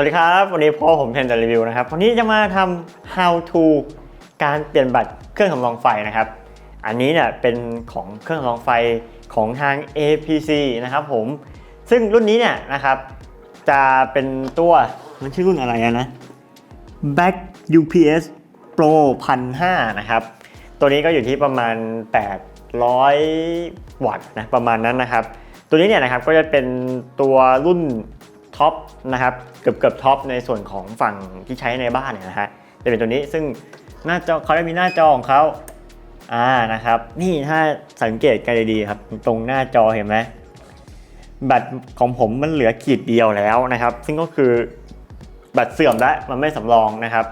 สวัสดีครับ วันนี้พ่อผมเทนจะรีวิวนะครับ วันนี้จะมาทำ how to การเปลี่ยนบัตรเครื่องสำรองไฟนะครับ อันนี้เนี่ยเป็นของเครื่องสำรองไฟของทาง APC นะครับผม ซึ่งรุ่นนี้เนี่ยนะครับ จะเป็นตัวมันชื่อรุ่นอะไรนะ Back UPS Pro 1,500นะครับ ตัวนี้ก็อยู่ที่ประมาณ 800 วัตต์นะประมาณนั้นนะครับ ตัวนี้เนี่ยนะครับก็จะเป็นตัวรุ่น ท็อปนะครับเกือบเกือบท็อปในส่วนของฝั่งที่ใช้ในบ้านเนี่ยนะฮะจะเป็นตัวนี้ซึ่งหน้าจอเขาจะมีหน้าจอของเขาอ่านะครับ นี่ถ้าสังเกตกันดีๆครับ ตรงหน้าจอเห็นไหมแบตของผมมันเหลือขีดเดียวแล้วนะครับ ซึ่งก็คือแบตเสื่อมแล้วมันไม่สำรองนะครับ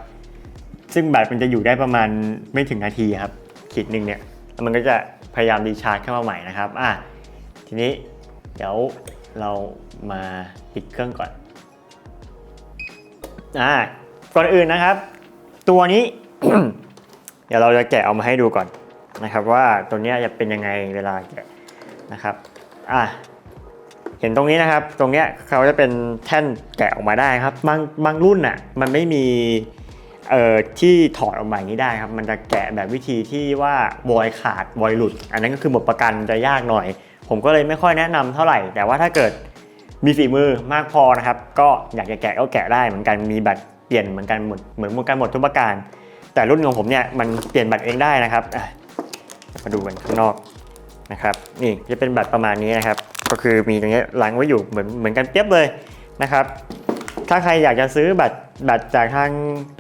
ซึ่งแบตมันจะอยู่ได้ประมาณไม่ถึงนาทีครับ ขีดหนึ่งเนี่ยมันก็จะพยายามรีชาร์จเข้ามาใหม่นะครับอะทีนี้เดี๋ยว เรามาปิดเครื่องก่อนอ่าก่อนอื่นนะครับ ตัวนี้ เดี๋ยวเราจะแกะเอามาให้ดูก่อนนะครับ ว่าตัวนี้จะเป็นยังไงเวลาแกะนะครับอะเห็นตรงนี้นะครับ ตรงเนี้ยเขาจะเป็นแท่นแกะออกมาได้ครับ บางบางรุ่นอะมันไม่มีเอ่อที่ถอดออกมาอย่างนี้ได้ครับ มันจะแกะแบบวิธีที่ว่าวอยขาดวอยหลุด อันนั้นก็คือหมดประกันจะยากหน่อย ผมก็เลยไม่ค่อยแนะนำเท่าไหร่ แต่ว่าถ้าเกิดมีฝีมือมากพอนะครับ ก็อยากจะแกะก็แกะได้เหมือนกันมีบัตรเปลี่ยนเหมือนกันหมดเหมือนเหมือนกันหมดทุกประการ แต่รุ่นของผมเนี่ยมันเปลี่ยนบัตรเองได้นะครับมาดูกันข้างนอกนะครับ นี่จะเป็นบัตรประมาณนี้นะครับ ก็คือมีตรงนี้หลังไว้อยู่เหมือนเหมือนกันเปียบเลยนะครับ ถ้าใครอยากจะซื้อบัตรบัตรจากทาง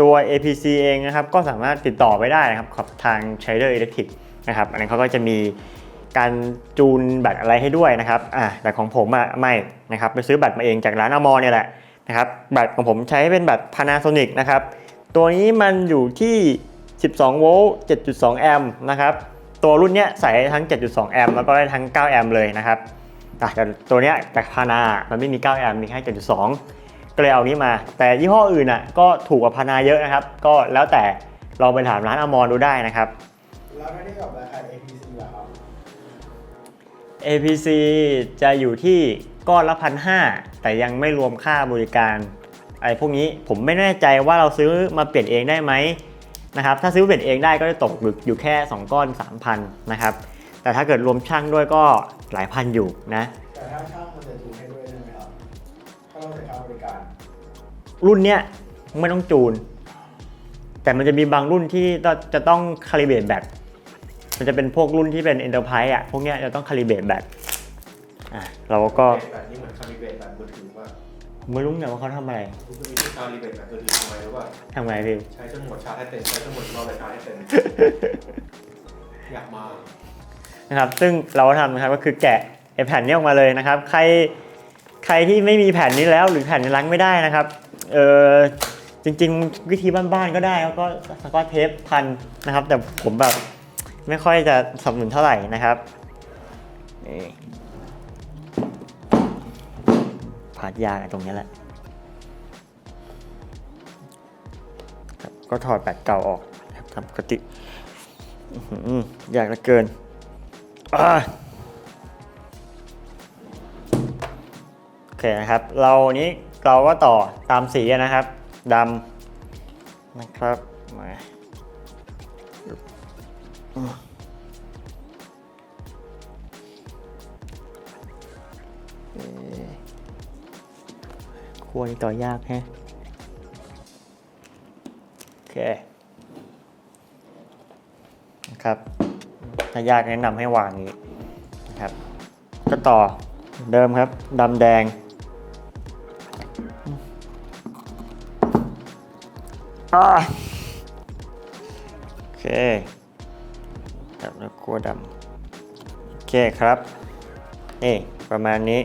ตัว APC เองนะครับ ก็สามารถติดต่อไปได้นะครับกับทาง Trader Electric นะครับ อันนั้นเขาก็จะมี การจูนบัตรอะไรให้ด้วยนะครับอ่าแต่ของผมอะไม่นะครับไปซื้อบัตรมาเองจากร้านอมรเนี่ยแหละนะครับบัตรของผมใช้เป็นบัตร Panasonic นะครับตัวนี้มันอยู่ที่ 12 โวลต์ 7.2 แอมป์นะครับตัวรุ่นเนี้ยใส่ทั้ง 7.2 แอมป์แล้วก็ได้ทั้ง 9 แอมป์เลยนะครับอะแต่ตัวเนี้ยจากพานามันไม่มี 9 แอมป์มีแค่ 7.2 ก็เลยเอานี้มา แต่ยี่ห้ออื่นอะก็ถูกกว่าพานาเยอะนะครับ ก็แล้วแต่ลองไปถามร้านอมรดูได้นะครับ แล้วถ้าเทียบกับราคา APC ล่ะครับ APC จะอยู่ที่ก้อนละพันห้าแต่ยังไม่รวมค่าบริการอะไรพวกนี้ผมไม่แน่ใจว่าเราซื้อมาเปลี่ยนเองได้ไหมนะครับถ้าซื้อเปลี่ยนเองได้ก็จะตกอยู่แค่ 2 ก้อน 3,000นะครับแต่ถ้าเกิดรวมช่างด้วยก็หลายพันอยู่นะแต่ถ้าช่างมันจะจูนให้ด้วยใช่ไหมครับถ้าเราใช้ค่าบริการ รุ่นเนี้ยไม่ต้องจูน แต่มันจะมีบางรุ่นที่จะต้องคาลิเบรตแบต มันจะเป็นพวกรุ่นที่เป็น Enterprise อะ พวกเนี้ยจะต้องคาลิเบรตแบตอะเราก็แบบนี้เหมือนคาลิเบรตแบบมือถือว่าไม่รู้ไงว่าเขาทำอะไรคุณจะมีที่คาลิเบรตแบบมือถือทำไมรู้ว่า ทำไงพี่ ใช้จนหมดชาร์จให้เต็มใช้จนหมดรอบเลยชาร์จให้เต็มอยากมานะครับ ซึ่งเราก็ทำนะครับก็คือแกะไอ้แผ่นนี้ออกมาเลยนะครับ ใครใครที่ไม่มีแผ่นนี้แล้วหรือแผ่นนี้ล้างไม่ได้นะครับ เออจริง ๆ วิธีบ้านๆก็ได้แล้วก็สกอตเทปพันนะครับ แต่ผมแบบ ไม่ค่อยจะสนับสนุนเท่าไหร่นะครับนี่พาดยากตรงนี้แหละก็ถอดแบตเก่าออกนะครับทำปกติอยากเหลือเกินโอเคนะครับ เรานี้เราก็ต่อตามสีนะครับดำนะครับมา เอ่อขั้วนี่ต่อยากแฮะ โอเค นะครับถ้ายากแนะนำให้วางอย่างนี้นะครับ ก็ต่อเดิมครับดำแดงอโอเค แล้วกลัวดำโอเคครับ นี่ประมาณนี้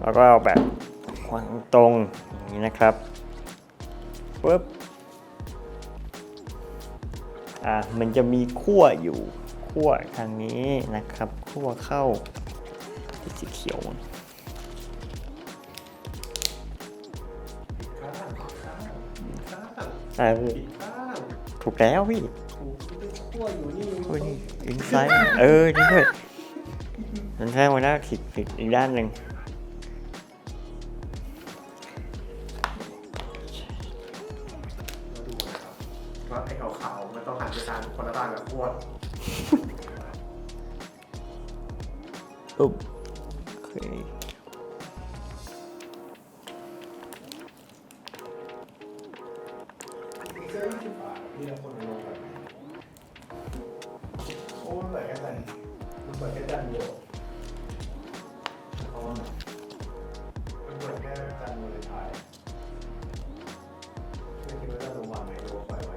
แล้วก็เอาแบบวางตรงอย่างนี้นะครับปึ๊บอ่ามันจะมีขั้วอยู่ขั้วทางนี้นะครับขั้วเข้าสีเขียวถูกแล้วพี่ถูกขั้วอยู่นี่ อินไซต์เออที่งด้วยมันแค่วันหน้าผิดผิดอีกด้านหนึ่งว่าไอ้ขาวๆมันต้องหันไปทางคนละด้านกับพวดอุ๊บโอเค มันเปิดแค่ดันมันเปิดแค่ดันเดียวเพราะว่ามันเปิดแค่ดันมือท้ายไม่คิดว่าจะลงวางไหนหรือว่าปล่อยไว้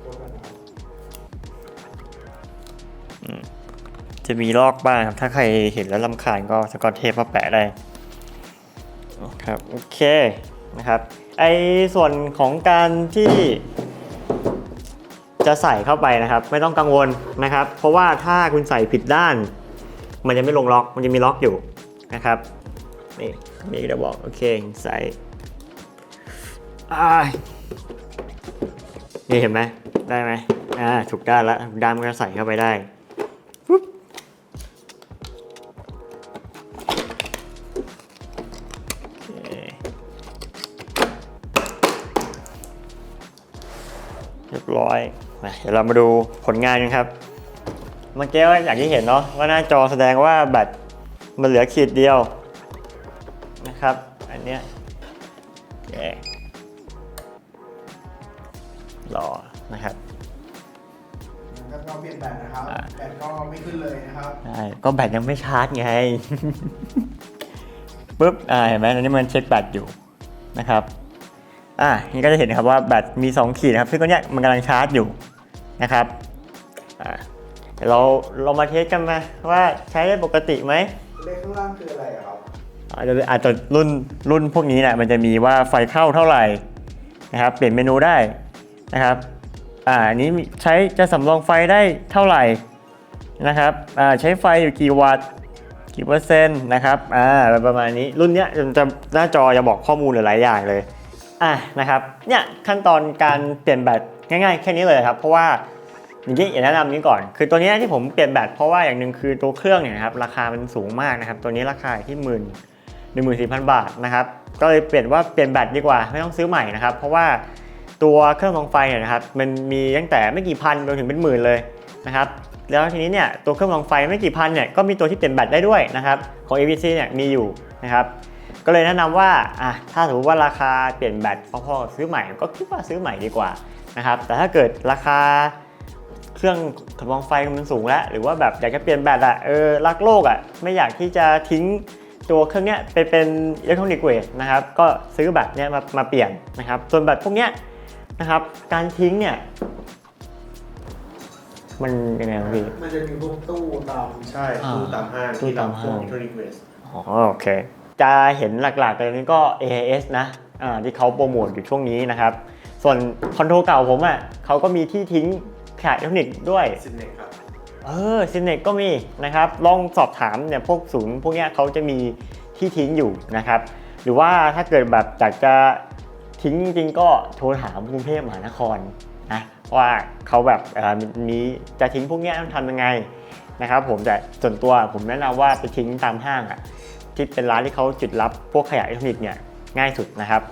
โทษนะครับจะมีลอกบ้างครับ ถ้าใครเห็นแล้วลำคาญก็สกอตเทปมาแปะได้ครับ โอเคนะครับ ไอส่วนของการที่ จะใส่เข้าไปนะครับ ไม่ต้องกังวลนะครับ เพราะว่าถ้าคุณใส่ผิดด้าน มันจะไม่ลงล็อกมันจะมีล็อกอยู่นะครับนี่นี่จะบอกโอเคใส่อ้นี่เห็นไหมได้ไหมอ่าถูกด้านแล้วด้านมันก็ใส่เข้าไปได้เคเรียบร้อย เดี๋ยวเรามาดูผลงานกันครับ เมื่อกี้อย่างที่เห็นเนาะว่าหน้าจอแสดงว่าแบตมันเหลือขีดเดียวนะครับ อันเนี้ยโอเครอนะครับก็ต้องเปลี่ยนแบตนะครับอ่าแบตก็ไม่ขึ้นเลยนะครับใช่ก็แบตยังไม่ชาร์จไงปุ๊บอ่าเห็นไหมตอนนี้มันเช็คแบตอยู่นะครับอ่านี่ก็จะเห็นนะครับว่าแบตมี 2 ขีดนะครับซึ่งตอนเนี้ยมันกำลังชาร์จอยู่ นะครับอ่าเดี๋ยวเราเรามาเทสกันมาว่าใช้ได้ปกติไหมเลขข้างล่างคืออะไรอะครับอาจจะอาจจะรุ่นรุ่นพวกนี้เนี่ยมันจะมีว่าไฟเข้าเท่าไหร่นะครับเปลี่ยนเมนูได้นะครับอ่าอันนี้มีใช้จะสำรองไฟได้เท่าไหร่นะครับอ่าใช้ไฟอยู่กี่วัตต์กี่เปอร์เซ็นต์นะครับอ่าประมาณนี้รุ่นเนี้ยจะจะหน้าจอจะบอกข้อมูลหลายๆอย่างเลยอะนะครับเนี่ยขั้นตอนการเปลี่ยนแบต ง่ายๆ แค่นี้เลยครับ เพราะว่าอย่างที่แนะนำนี้ก่อน คือตัวนี้ที่ผมเปลี่ยนแบตเพราะว่าอย่างหนึ่งคือตัวเครื่องเนี่ยนะครับราคามันสูงมากนะครับ ตัวนี้ราคาที่หมื่นหนึ่งหมื่นสี่พันบาทนะครับ ก็เลยเปลี่ยนว่าเปลี่ยนแบตดีกว่าไม่ต้องซื้อใหม่นะครับ เพราะว่าตัวเครื่องกองไฟเนี่ยนะครับมันมีตั้งแต่ไม่กี่พันจนถึงเป็นหมื่นเลยนะครับแล้วทีนี้เนี่ยตัวเครื่องกองไฟไม่กี่พันเนี่ยก็มีตัวที่เปลี่ยนแบตได้ด้วยนะครับของ ABC เนี่ยมีอยู่นะครับก็เลยแนะนำว่าอะถ้าสมมติว่าราคาเปลี่ยนแบตพอๆซื้อใหม่ก็คิดว่าซื้อใหม่ดีกว่า นะครับ แต่ถ้าเกิดราคาเครื่องทดลองไฟมันสูงแล้ว หรือว่าแบบอยากจะเปลี่ยนแบตอะเออรักโลกอะไม่อยากที่จะทิ้งตัวเครื่องเนี้ยไปเป็นอิเล็กทรอนิกส์เวทนะครับ ก็ซื้อแบตเนี้ยมามาเปลี่ยนนะครับ ส่วนแบตพวกเนี้ยนะครับ การทิ้งเนี่ยมันยังไงครับพี่ มันจะมีพวกตู้ตามใช่อ่าตู้ตามห้างตู้ที่ตามทำพวห้ากงอิเทอร์เน็ตเวสอ๋อโอเค จะเห็นหลักๆเลยนี่ก็ AIS นะอ่าที่เขาโปรโมทอยู่ช่วงนี้นะครับ ส่วนคอนโทรเก่าผมอะเขาก็มีที่ทิ้งขยะอิเล็กทรอนิกส์ด้วย ซินเนกครับ เออซินเนกก็มีนะครับ ลองสอบถามเนี่ยพวกศูนย์พวกเนี้ยเขาจะมีที่ทิ้งอยู่นะครับ หรือว่าถ้าเกิดแบบอยากจะทิ้งจริงๆก็โทรถามกรุงเทพมหานครนะว่าเขาแบบเอ่อมีจะทิ้งพวกเนี้ยต้องทำยังไงนะครับผมแต่ส่วนตัวผมแนะนำว่าไปทิ้งตามห้างอะที่เป็นร้านที่เขาจุดรับพวกขยะอิเล็กทรอนิกส์เนี่ยง่ายสุดนะครับ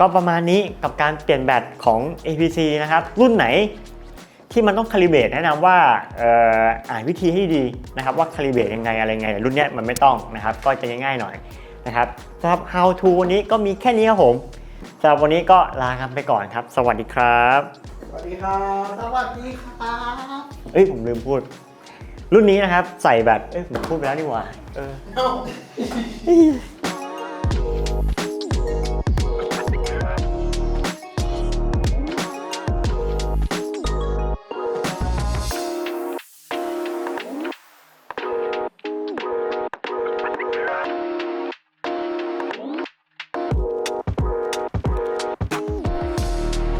ก็ประมาณนี้กับการเปลี่ยนแบตของ APC นะครับ รุ่นไหนที่มันต้องคาลิเบรตแนะนำว่าเอ่ออ่านวิธีให้ดีนะครับว่าคาลิเบรตยังไงอะไรไงแต่รุ่นเนี้ยมันไม่ต้องนะครับ ก็จะง่ายๆหน่อยนะครับสำหรับ how to วันนี้ก็มีแค่นี้ครับผมสำหรับวันนี้ก็ลากันไปก่อนครับ สวัสดีครับ สวัสดีครับ สวัสดีครับเอ้ยผมลืมพูด รุ่นนี้นะครับใส่แบตเอ้ยผมพูดไปแล้วนี่หว่าเออเอ้า